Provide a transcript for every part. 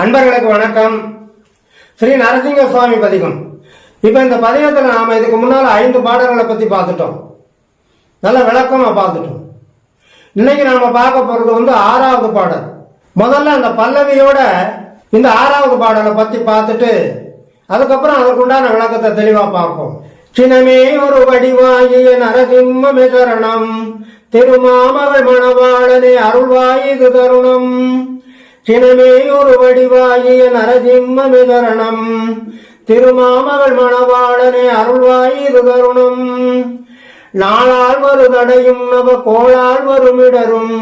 அன்பர்களுக்கு வணக்கம். ஸ்ரீ நரசிங்க சுவாமி பதிகம். இப்போ இந்த பதிகத்தில் நாம் இதுக்கு முன்னால் ஐந்து பாடல்களை பற்றி பார்த்துட்டோம். நல்ல விளக்கமாக பார்த்துட்டோம். இன்னைக்கு நாம் பார்க்க போகிறது வந்து ஆறாவது பாடல். முதல்ல அந்த பல்லவியோட இந்த ஆறாவது பாடலை பற்றி பார்த்துட்டு அதுக்கப்புறம் அதற்குண்டான விளக்கத்தை தெளிவாக பார்ப்போம். சினமே ஒரு வடிவாயிய நரசிம்மமே சரணம். திருமாமவள் மணவாளனே அருள்வாயுது தருணம். சினமே ஒரு வடிவாகிய நரசிம்மமே சரணம். திருமாமகள் மணவாளனே அருள்வாயிரு தருணம் நாளால் வரு தடையும் நவ கோளால் வரும் இடரும்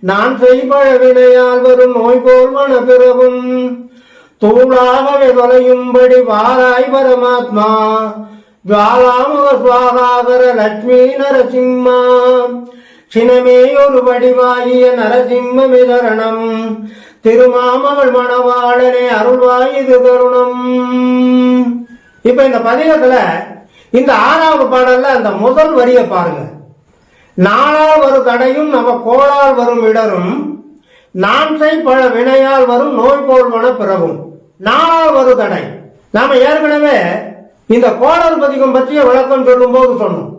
நான் செய்பழ வினையால் வரும் நோய் போல்வன பிறவும் தூளாகவே தொலையும்படி வாராய் பரமாத்மா. ஜாலாமுக சுவாகாகர லட்சுமி நரசிம்மா. சினமே ஒரு வடிவாகிய நரசிம்ம விதரணம் திருமாமவள் மணவாளனே அருள்வாயுது தருணம். இப்ப இந்த பதிகத்துல இந்த ஆறாவது பாடல்ல அந்த முதல் வரியை பாருங்க. நாளால் வரும் தடையும் நம்ம கோளால் வரும் இடரும் நான்சை பல வினையால் வரும் நோய் போல்வன பிறவும். நாளால் வரும் தடை. நாம ஏற்கனவே இந்த கோளறு பதிகம் பற்றிய விளக்கம் சொல்லும் போது சொன்னோம்.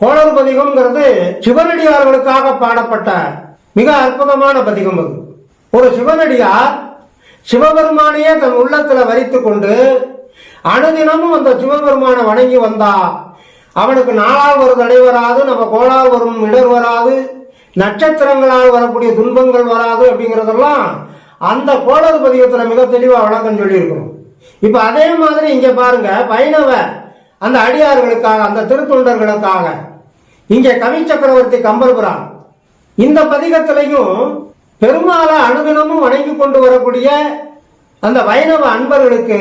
கோளர் பதிகம்ங்கிறது சிவனடியார்களுக்காக பாடப்பட்ட மிக அற்புதமான பதிகம் அது. ஒரு சிவனடியார் சிவபெருமானையே தன் உள்ளத்துல வரித்துக் கொண்டு அனுதினமும் அந்த சிவபெருமானை வணங்கி வந்தா அவனுக்கு நாளால் ஒரு தடை வராது நம்ம கோளால் வரும் இடர் வராது நட்சத்திரங்களால் வரக்கூடிய துன்பங்கள் வராது அப்படிங்கறதெல்லாம் அந்த கோளர் பதிகத்துல மிக தெளிவா விளக்கம் சொல்லியிருக்கிறோம். இப்ப அதே மாதிரி இங்க பாருங்க வைணவ அந்த அடியார்களுக்காக அந்த திருத்தொண்டர்களுக்காக இங்கே கவி சக்கரவர்த்தி கம்பர்புரான். இந்த பதிகத்திலையும் பெருமாளை அனுதினமும் வணங்கி கொண்டு வரக்கூடிய அந்த வைணவ அன்பர்களுக்கு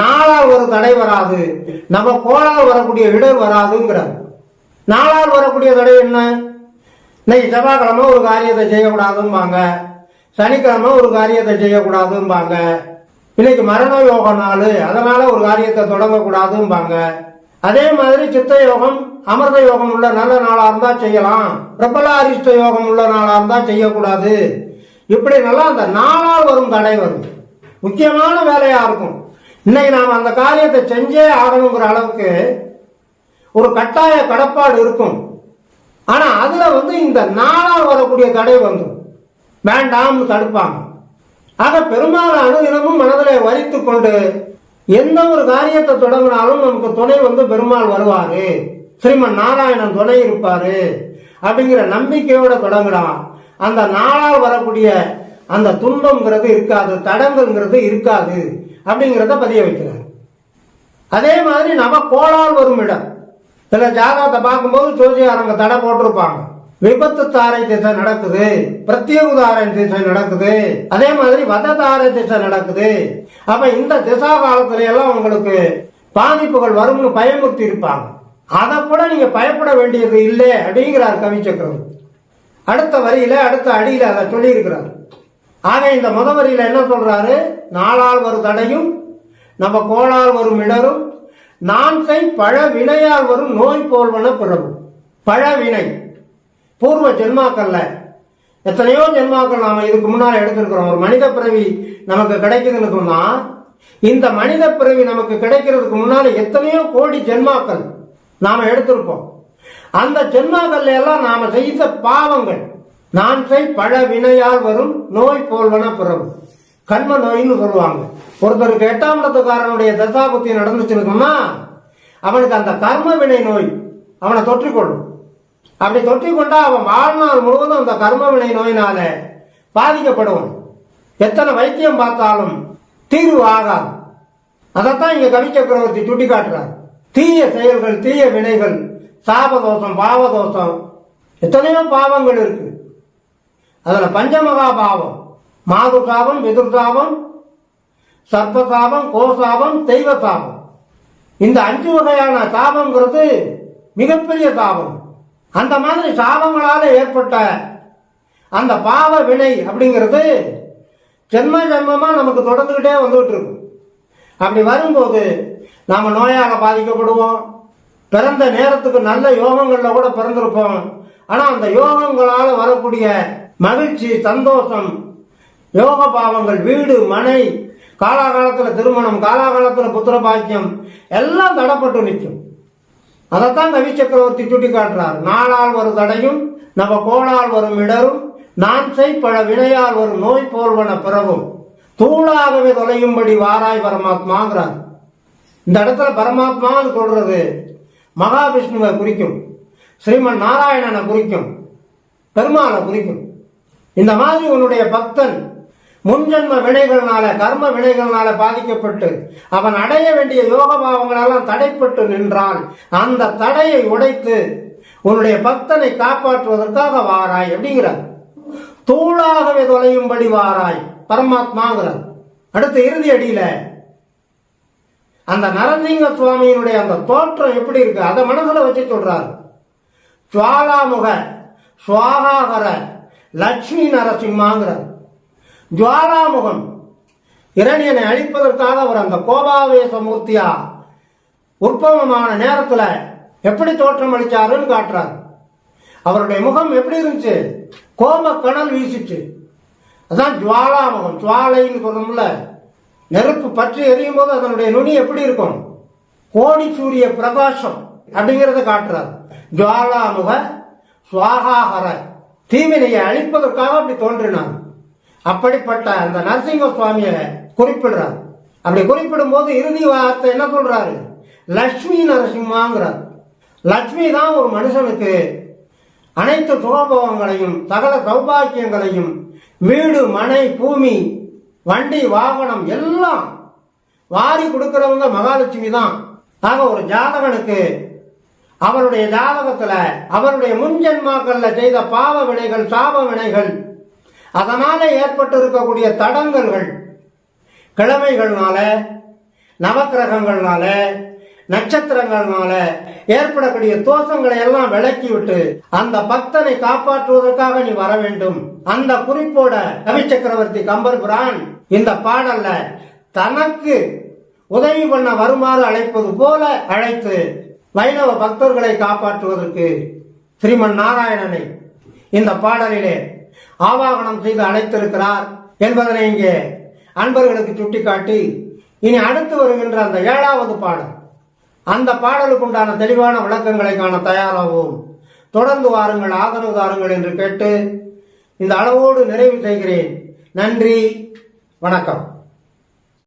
நாளால் ஒரு தடை வராது. நம்ம கோளால் வரக்கூடிய இடர் வராதுங்கிறார். நாளால் வரக்கூடிய தடை என்ன? இன்னைக்கு செவ்வாய்க்கிழமை ஒரு காரியத்தை செய்யக்கூடாதும்பாங்க. சனிக்கிழமை ஒரு காரியத்தை செய்யக்கூடாதும்பாங்க. இன்னைக்கு மரண யோக நாள் அதனால ஒரு காரியத்தை தொடங்கக்கூடாதும்பாங்க. அதே மாதிரி சித்த யோகம் அமிர்த யோகம் உள்ள நல்ல நாளா இருந்தா செய்யலாம். பிரபலாரிஷ்ட யோகம் உள்ள நாளா இருந்தா செய்யக்கூடாது. இப்படி நல்லா அந்த நாளால் வரும் தடை வரும் முக்கியமான வேலையா இருக்கும். இன்னைக்கு நாம் அந்த காரியத்தை செஞ்சே ஆகணுங்கிற அளவுக்கு ஒரு கட்டாய கடப்பாடு இருக்கும். ஆனா அதுல வந்து இந்த நாளால் வரக்கூடிய தடை வந்துடும் வேண்டாம்னு தடுப்பாங்க. ஆக பெரும்பாலான அனுதினமும் மனதில் வரித்து கொண்டு எந்த ஒரு காரியத்தை தொடங்கினாலும் நமக்கு துணை வந்து பெருமாள் வருவாரு. ஸ்ரீமன் நாராயணன் துணை இருப்பாரு. அப்படிங்கிற நம்பிக்கையோட தொடங்கலாம் அந்த நாளால் வரக்கூடிய அந்த துன்பம்ங்கிறது இருக்காது தடங்கள்ங்கிறது இருக்காது அப்படிங்கிறத பதிய வைக்கிறார். அதே மாதிரி நம்ம கோளால் வரும் இடம். சில ஜாதகத்தை பார்க்கும்போது ஜோசியாரங்க தடை போட்டிருப்பாங்க. விபத்து தாரை திசை நடக்குது பிரத்யேக தாரை திசை நடக்குது அதே மாதிரி வத தாரை திசை நடக்குது. அப்ப இந்த திசா காலத்துல எல்லாம் உங்களுக்கு பாதிப்புகள் வரும்னு பயமுறுத்தி இருப்பாங்க. அதை கூட நீங்க பயப்பட வேண்டியது இல்லை அப்படிங்கிறார் கவி சக்கரவர்த்தி. அடுத்த வரியில அடுத்த அடியில அதை சொல்லி இருக்கிறார் ஆக இந்த முத வரியில என்ன சொல்றாரு? நாளால் வரும் தடையும் நம்ம கோளால் வரும் இடரும் நான்கை பழ வினையால் வரும் நோய் போல்வன பிறவும். பழ வினை பூர்வ ஜென்மாக்கள்ல. எத்தனையோ ஜென்மாக்கள் நாம இதுக்கு முன்னால் எடுத்திருக்கிறோம். ஒரு மனித பிறவி நமக்கு கிடைக்குதுன்னு சொன்னா இந்த மனித பிறவி நமக்கு கிடைக்கிறதுக்கு முன்னால எத்தனையோ கோடி ஜென்மாக்கள் நாம எடுத்திருப்போம் அந்த ஜென்மாக்கள் எல்லாம் நாம செய்த பாவங்கள் நான் செய் பழ வினையால் வரும் நோய் போல்வன பிறகு கண்ம நோயின்னு சொல்லுவாங்க. ஒருத்தருக்கு எட்டாம் இடத்துக்காரனுடைய தசாபுத்தி நடந்துச்சுன்னு சொன்னா அவனுக்கு அந்த கர்ம வினை நோய் அவனை தொற்றிக்கொள்ளும். அப்படி தொற்றிக்கொண்டா அவன் வாழ்நாள் முழுவதும் அந்த கர்ம வினை நோயினால பாதிக்கப்படுவான். எத்தனை வைத்தியம் பார்த்தாலும் தீர்வு ஆகாது. அதைத்தான் இங்க கவி சக்கரவர்த்தி சுட்டி காட்டுறார் தீய செயல்கள் தீய வினைகள் சாபதோஷம் பாவதோஷம் எத்தனையோ பாவங்கள் இருக்கு. அதுல பஞ்சமகா பாவம் மாது சாபம் விதுர் சாபம் சர்ப்பசாபம் கோசாபம் தெய்வ சாபம் இந்த அஞ்சு வகையான சாபங்கிறது மிகப்பெரிய சாபம். அந்த மாதிரி சாபங்களால் ஏற்பட்ட அந்த பாவ வினை அப்படிங்கிறது ஜென்ம ஜென்மமாக நமக்கு தொடர்ந்துக்கிட்டே வந்துகிட்டு இருக்கும் அப்படி வரும்போது நாம் நோயாக பாதிக்கப்படுவோம். பிறந்த நேரத்துக்கு நல்ல யோகங்களில் கூட பிறந்திருப்போம். ஆனால் அந்த யோகங்களால் வரக்கூடிய மகிழ்ச்சி சந்தோஷம் யோக பாவங்கள் வீடு மனை காலாகாலத்தில் திருமணம் காலாகாலத்தில் புத்திர பாக்கியம் எல்லாம் தடப்பட்டு நிற்கும். அதைத்தான் கவி சக்கரவர்த்தி சுட்டி காட்டுறார் நாளால் வரும் தடையும் நம்ம கோளால் வரும் இடரும் நான் செய் பல வினையால் வரும் நோய் போல்வன பிறவும் தூளாகவே தொலையும்படி வாராய் பரமாத்மாங்கிறார். இந்த இடத்துல பரமாத்மான்னு சொல்றது மகாவிஷ்ணுவை குறிக்கும் ஸ்ரீமன் நாராயணனை குறிக்கும் பெருமாளை குறிக்கும். இந்த மாதிரி உன்னுடைய பக்தன் முன்ஜென்ம வினைகள்னால கர்ம வினைகள்னால பாதிக்கப்பட்டு அவன் அடைய வேண்டிய யோக பாவங்களெல்லாம் தடைப்பட்டு நின்றான். அந்த தடையை உடைத்து உன்னுடைய பக்தனை காப்பாற்றுவதற்காக வாராய் அப்படிங்கிறார். தூளாகவே தொலையும்படி வாராய் பரமாத்மாங்கிறார். அடுத்து இறுதி அடியில அந்த நரசிங்க சுவாமியினுடைய அந்த தோற்றம் எப்படி இருக்கு? அதை மனசுல வச்சு சொல்றாரு. சுவாலாமுக சுவாகாகர லட்சுமி நரசிம்மாங்கிறார். ஜுவாலாமுகம். இரணியனை அழிப்பதற்காக அவர் அந்த கோபாவேச மூர்த்தியா உற்பவமான நேரத்தில் எப்படி தோற்றம் அளிச்சாருன்னு காட்டுறார். அவருடைய முகம் எப்படி இருந்துச்சு? கோம கணல் வீசிச்சு. அதான் ஜுவாலாமுகம். ஜுவாலைன்னு சொல்லணும்ல நெருப்பு பற்றி எரியும் போது அதனுடைய நுனி எப்படி இருக்கும்? கோடி சூரிய பிரகாசம் அப்படிங்கறத காட்டுறார். ஜுவாலாமுக சுவாகாகர தீவினையை அழிப்பதற்காக அப்படி தோன்றினார் அப்படிப்பட்ட அந்த நரசிங்க சுவாமியை குறிப்பிடுறார். அப்படி குறிப்பிடும் போது இறுதி வார்த்தை என்ன சொல்றாரு? லட்சுமி நரசிம்மாங்கிறார். லட்சுமி தான் ஒரு மனுஷனுக்கு அனைத்து சுகபோகங்களையும் சகல சௌபாக்கியங்களையும் வீடு மனை பூமி வண்டி வாகனம் எல்லாம் வாரி கொடுக்கிறவங்க மகாலட்சுமி தான். ஆக ஒரு ஜாதகனுக்கு அவருடைய ஜாதகத்துல அவருடைய முன்ஜென்மாக்கள்ல செய்த பாவ வினைகள் சாப வினைகள் அதனால ஏற்பட்டு இருக்கக்கூடிய தடங்கல்கள் கிழமைகள்னால நவக்கிரகங்கள்னால நட்சத்திரங்கள்னால ஏற்படக்கூடிய தோஷங்களை எல்லாம் விளக்கிவிட்டு அந்த பக்தனை காப்பாற்றுவதற்காக நீ வர வேண்டும். அந்த குறிப்போட ரவி சக்கரவர்த்தி கம்பர் பிரான் இந்த பாடல்ல தனக்கு உதவி பண்ண வருமாறு அழைப்பது போல அழைத்து வைணவ பக்தர்களை காப்பாற்றுவதற்கு ஸ்ரீமன் நாராயணனை இந்த பாடலிலே ஆவாகனம் செய்து அழைத்திருக்கிறார் என்பதனை இங்கே அன்பர்களுக்கு சுட்டிக்காட்டி இனி அடுத்து வருகின்ற அந்த ஏழாவது பாடல். அந்த பாடலுக்கு உண்டான தெளிவான விளக்கங்களை காண தயாராகவும் தொடர்ந்து வாருங்கள் ஆதரவு தாருங்கள் என்று கேட்டு இந்த அளவோடு நிறைவு செய்கிறேன். நன்றி வணக்கம்.